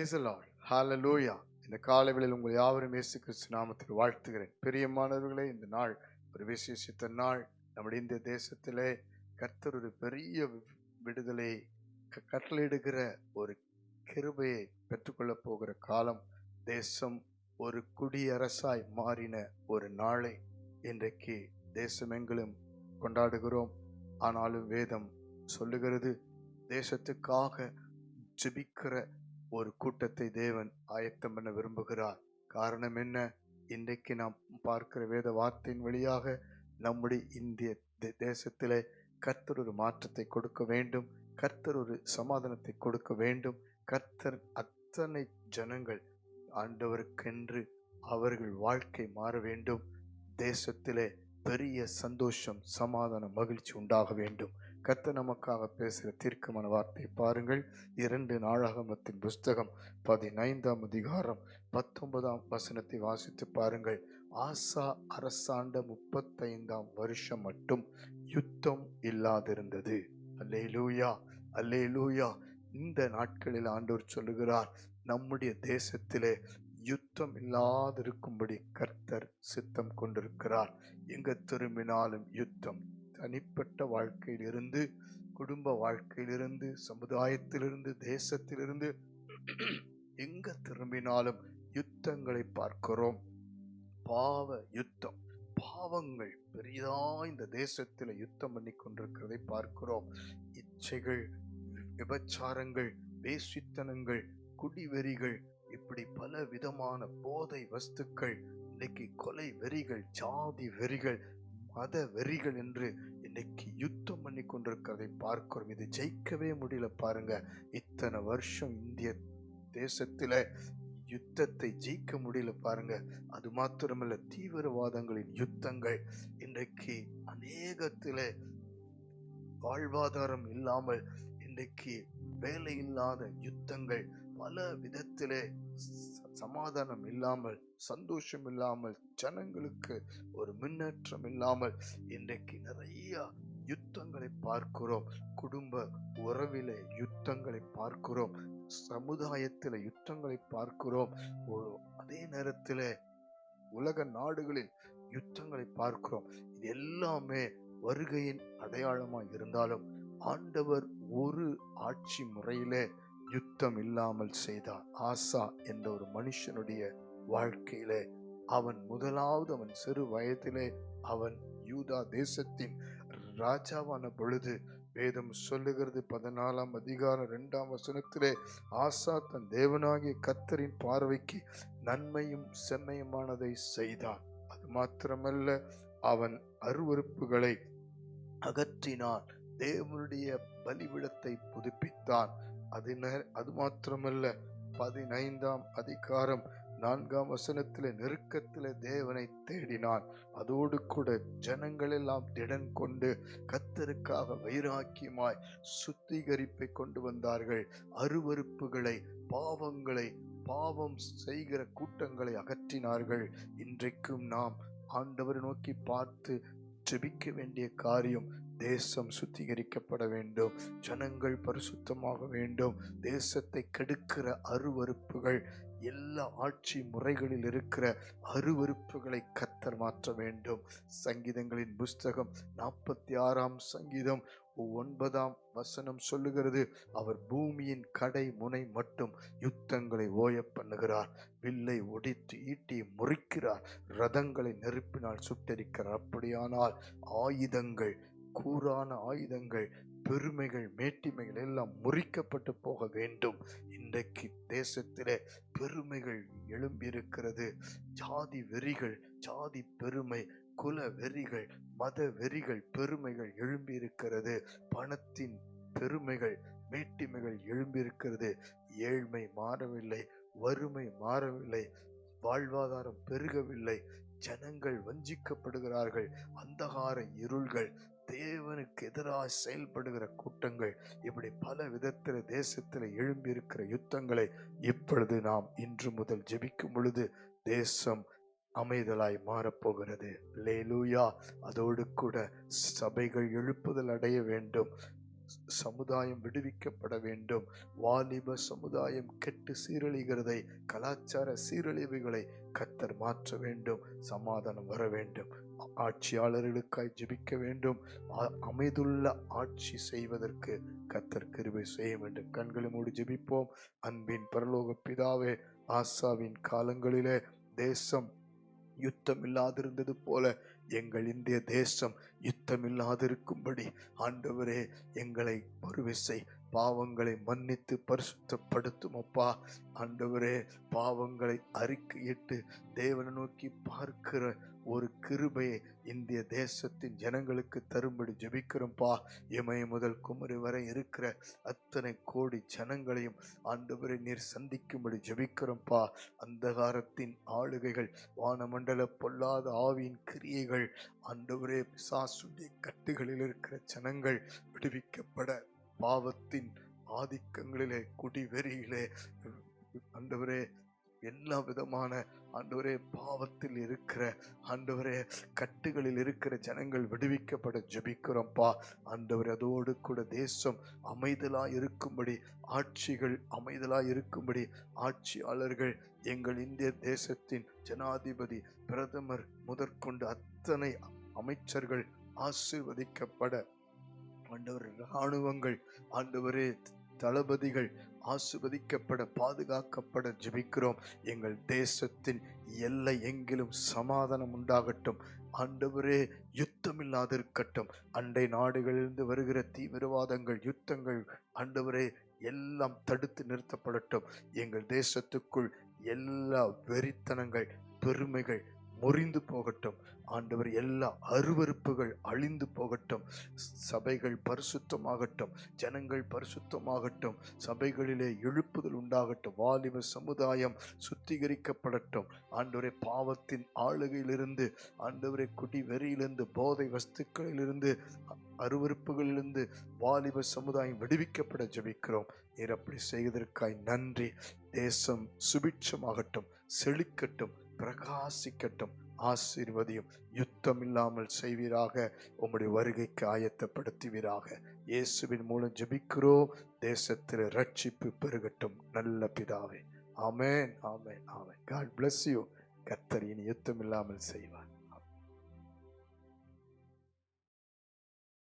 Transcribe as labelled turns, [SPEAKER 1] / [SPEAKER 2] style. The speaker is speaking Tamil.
[SPEAKER 1] பிரைஸ் ஹாலலூயா இந்த காலைகளில் உங்கள் யாவரும் இயேசு கிறிஸ்து நாமத்தில் வாழ்த்துகிறேன். பிரியமானவர்களே இந்த நாள் ஒரு விசேஷித்த நாள். நம்முடைய இந்த தேசத்திலே கர்த்தர் ஒரு பெரிய வி- விடுதலை க- கட்டளையிடுகிற ஒரு கிருபையை பெற்றுக்கொள்ளப் போகிற காலம். தேசம் ஒரு குடியரசாய் மாறின ஒரு நாளை இன்றைக்கு தேசமெங்கிலும் கொண்டாடுகிறோம். ஆனாலும் வேதம் சொல்லுகிறது தேசத்துக்காக ஜெபிக்கிற ஒரு கூட்டத்தை தேவன் ஆயத்தம் பண்ண விரும்புகிறார். காரணம் என்ன? இன்றைக்கு நாம் பார்க்கிற வேத வார்த்தையின் வழியாக நம்முடைய இந்திய தே- தேசத்திலே கர்த்தர் ஒரு மாற்றத்தை கொடுக்க வேண்டும். கர்த்தர் ஒரு சமாதானத்தை கொடுக்க வேண்டும். கர்த்தர் அத்தனை ஜனங்கள் ஆண்டவருக்கென்று அவர்கள் வாழ்க்கை மாற வேண்டும். தேசத்திலே பெரிய சந்தோஷம் சமாதான மகிழ்ச்சி உண்டாக வேண்டும். கர்த்தர் நமக்காக பேசுகிற தீர்க்கமான வார்த்தை பாருங்கள். இரண்டு நாளாகமத்தின் புஸ்தகம் பதினைந்தாம் அதிகாரம் பத்தொன்பதாம் வசனத்தை வாசித்து பாருங்கள். ஆசா அரசாண்ட முப்பத்தைந்தாம் வருஷம் மட்டும் யுத்தம் இல்லாதிருந்தது. அல்லே லூயா அல்லே லூயா இந்த நாட்களில் ஆண்டவர் சொல்லுகிறார் நம்முடைய தேசத்திலே யுத்தம் இல்லாதிருக்கும்படி கர்த்தர் சித்தம் கொண்டிருக்கிறார். எங்க திரும்பினாலும் யுத்தம் தனிப்பட்ட வாழ்க்கையிலிருந்து குடும்ப வாழ்க்கையிலிருந்து சமுதாயத்திலிருந்து தேசத்திலிருந்து எங்க திரும்பினாலும் யுத்தங்களை பார்க்கிறோம். பாவ யுத்தம் பாவங்கள் பெரிதா இந்த தேசத்தில் யுத்தம் பண்ணி கொண்டிருக்கிறதை பார்க்கிறோம். இச்சைகள் விபச்சாரங்கள் வேசித்தனங்கள் குடிவெறிகள் இப்படி பல விதமான போதை வஸ்துக்கள் இன்னைக்கு கொலை வெறிகள் ஜாதி வெறிகள் மத வெறிகள் என்று இன்னைக்கு யுத்தம் பண்ணி கொண்டிருக்கிறதை பார்க்கிறோம். இது ஜெயிக்கவே முடியல பாருங்க. இத்தனை வருஷம் இந்திய தேசத்தில் யுத்தத்தை ஜெயிக்க முடியல பாருங்க. அது மாத்திரமல்ல தீவிரவாதங்களின் யுத்தங்கள். இன்றைக்கு அநேகத்தில் வாழ்வாதாரம் இல்லாமல் இன்றைக்கு வேலை இல்லாத யுத்தங்கள். பல விதத்திலே சமாதானம் இல்லாமல் சந்தோஷம் இல்லாமல் ஜனங்களுக்கு ஒரு முன்னேற்றம் இல்லாமல் இன்றைக்கு நிறைய யுத்தங்களை பார்க்கிறோம். குடும்ப உறவிலே யுத்தங்களை பார்க்கிறோம். சமுதாயத்தில் யுத்தங்களை பார்க்கிறோம். ஒரு அதே நேரத்தில் உலக நாடுகளில் யுத்தங்களை பார்க்கிறோம். இது எல்லாமே வருகையின் அடையாளமாக இருந்தாலும் ஆண்டவர் ஒரு ஆட்சி முறையிலே யுத்தம் இல்லாமல் செய்தார் ஆசா என்ற ஒரு மனுஷனுடைய வாழ்க்கையிலே அவன் முதலாவது அவன் சிறு வயதிலே அவன் யூதா தேசத்தின் ராஜாவான பொழுது வேதம் சொல்லுகிறது பதினாலாம் அதிகாரம் இரண்டாம் வசனத்திலே ஆசா தன் தேவனாகிய கத்தரின் பார்வைக்கு நன்மையும் செம்மையுமானதை செய்தான். அது மாத்திரமல்ல அவன் அருவருப்புகளை அகற்றினான். தேவனுடைய பலிவிடத்தை புதுப்பித்தான். அது அது மாத்திரமல்ல பதினைந்தாம் அதிகாரம் நான்காம் வசனத்திலே நெருக்கத்திலே தேவனை தேடினான். அதோடு கூட ஜனங்கள் எல்லாம் திடன் கொண்டு கத்தருக்காக வைராக்கியமாய் சுத்திகரிப்பை கொண்டு வந்தார்கள். அருவருப்புகளை பாவங்களை பாவம் செய்கிற கூட்டங்களை அகற்றினார்கள். இன்றைக்கும் நாம் ஆண்டவரை நோக்கி பார்த்து ஜெபிக்க வேண்டிய காரியம் தேசம் சுத்திகரிக்கப்பட வேண்டும் ஜனங்கள் பரிசுத்தமாக வேண்டும் தேசத்தை கெடுக்கிற அருவருப்புகள் எல்லா ஆட்சி முறைகளில் இருக்கிற அருவருப்புகளை கத்தர் மாற்ற வேண்டும். சங்கீதங்களின் புஸ்தகம் நாற்பத்தி ஆறாம் சங்கீதம் ஒன்பதாம் வசனம் சொல்லுகிறது அவர் பூமியின் கடை முனை மட்டும் யுத்தங்களை ஓய பண்ணுகிறார் வில்லை ஒடித்து ஈட்டி முறிக்கிறார் ரதங்களை நெருப்பினால் சுட்டரிக்கிறார். அப்படியானால் ஆயுதங்கள் கூரான ஆயுதங்கள் பெருமைகள் மேட்டிமைகள் எல்லாம் முறிக்கப்பட்டு போக வேண்டும். இன்றைக்கு தேசத்திலே பெருமைகள் எழும்பியிருக்கிறது. ஜாதி வெறிகள் ஜாதி பெருமை குல வெறிகள் மத வெறிகள் பெருமைகள் எழும்பியிருக்கிறது. பணத்தின் பெருமைகள் மேட்டிமைகள் எழும்பியிருக்கிறது. ஏழ்மை மாறவில்லை வறுமை மாறவில்லை வாழ்வாதாரம் பெருகவில்லை. ஜனங்கள் வஞ்சிக்கப்படுகிறார்கள் அந்தகார இருள்கள் தேவனுக்கு எதிராக செயல்படுகிற கூட்டங்கள் இப்படி பல விதத்தில் தேசத்தில் எழும்பியிருக்கிற யுத்தங்களை இப்பொழுது நாம் இன்று முதல் ஜெபிக்கும் பொழுது தேசம் அமைதலாய் மாறப்போகிறது. லேலூயா அதோடு கூட சபைகள் எழுப்புதல் அடைய வேண்டும் சமுதாயம் விடுவிக்கப்பட வேண்டும் வாலிப சமுதாயம் கெட்டு சீரழிகிறதை கலாச்சார சீரழிவுகளை கத்தர் மாற்ற வேண்டும் சமாதானம் வர வேண்டும். ஆட்சியாளர்களுக்காய் ஜெபிக்க வேண்டும். அமைதுள்ள ஆட்சி செய்வதற்கு கத்தர் கிருபை செய்ய வேண்டும். கண்களை மூடி ஜெபிப்போம். அன்பின் பரலோக பிதாவே ஆசாவின் காலங்களிலே தேசம் யுத்தம் இல்லாதிருந்தது போல எங்கள் இந்திய தேசம் யுத்தம் இல்லாதிருக்கும்படி ஆண்டவரே எங்களை மறுவிசை பாவங்களை மன்னித்து பரிசுத்தப்படுத்தும் அப்பா. ஆண்டவரே பாவங்களை அறிக்கையிட்டு தேவனை நோக்கி பார்க்கிற ஒரு கிருபையை இந்திய தேசத்தின் ஜனங்களுக்கு தரும்படி ஜபிக்கிறோம்ப்பா இமய முதல் குமரி வரை இருக்கிற அத்தனை கோடி ஜனங்களையும் ஆண்டவரை நீர் சந்திக்கும்படி ஜபிக்கிறோம்ப்பா அந்தகாரத்தின் ஆளுகைகள் வானமண்டல பொல்லாத ஆவியின் கிரியைகள் ஆண்டவரே சாசுடைய கட்டுகளில் இருக்கிற ஜனங்கள் விடுவிக்கப்பட பாவத்தின் ஆதிக்கங்களிலே குடிவெறியிலே அண்டவரே எல்லா விதமான ஆண்டவரே பாவத்தில் இருக்கிற ஆண்டவரே கட்டுகளில் இருக்கிற ஜனங்கள் விடுவிக்கப்பட ஜபிக்கிறோம்ப்பா ஆண்டவர் அதோடு கூட தேசம் அமைதலா இருக்கும்படி ஆட்சிகள் அமைதலா இருக்கும்படி ஆட்சியாளர்கள் எங்கள் இந்திய தேசத்தின் ஜனாதிபதி பிரதமர் முதற்கொண்டு அத்தனை அமைச்சர்கள் ஆசிர்வதிக்கப்பட ஆண்டவர் இராணுவங்கள் ஆண்டவரே தளபதிகள் ஆசிர்வதிக்கப்பட பாதுகாக்கப்பட ஜெபிக்கிறோம். எங்கள் தேசத்தின் எல்லை எங்கிலும் சமாதானம் உண்டாகட்டும். ஆண்டவரே யுத்தம் இல்லாதிருக்கட்டும் அண்டை நாடுகளிலிருந்து வருகிற தீவிரவாதங்கள் யுத்தங்கள் ஆண்டவரே எல்லாம் தடுத்து நிறுத்தப்படட்டும். எங்கள் தேசத்துக்குள் எல்லா வெறித்தனங்கள் பெருமைகள் முறிந்து போகட்டும். ஆண்டவர் எல்லா அருவருப்புகள் அழிந்து போகட்டும். சபைகள் பரிசுத்தமாகட்டும். ஜனங்கள் பரிசுத்தமாகட்டும். சபைகளிலே எழுப்புதல் உண்டாகட்டும். வாலிப சமுதாயம் சுத்திகரிக்கப்படட்டும். ஆண்டவரே பாவத்தின் ஆளுகையிலிருந்து ஆண்டவரே குடி வெறியிலிருந்து போதை வஸ்துக்களிலிருந்து அருவருப்புகளிலிருந்து வாலிப சமுதாயம் விடுவிக்கப்பட ஜெபிக்கிறோம். நீர் அப்படி செய்வதற்காய் நன்றி. தேசம் சுபிட்சமாகட்டும். செழிக்கட்டும். பிரகாசிக்கட்டும் ஆசீர்வதியும் யுத்தம் இல்லாமல் செய்வீராக. உம்முடைய வருகைக்கு ஆயத்தப்படுத்துவீராக. இயேசுவின் மூலம் ஜெபிக்கிறோம். தேசத்தில் ரட்சிப்பு பெருகட்டும். நல்ல பிதாவே. ஆமேன் ஆமேன் ஆமேன். காட் பிளஸ் யூ கர்த்தர் இனி யுத்தம் இல்லாமல் செய்வார்.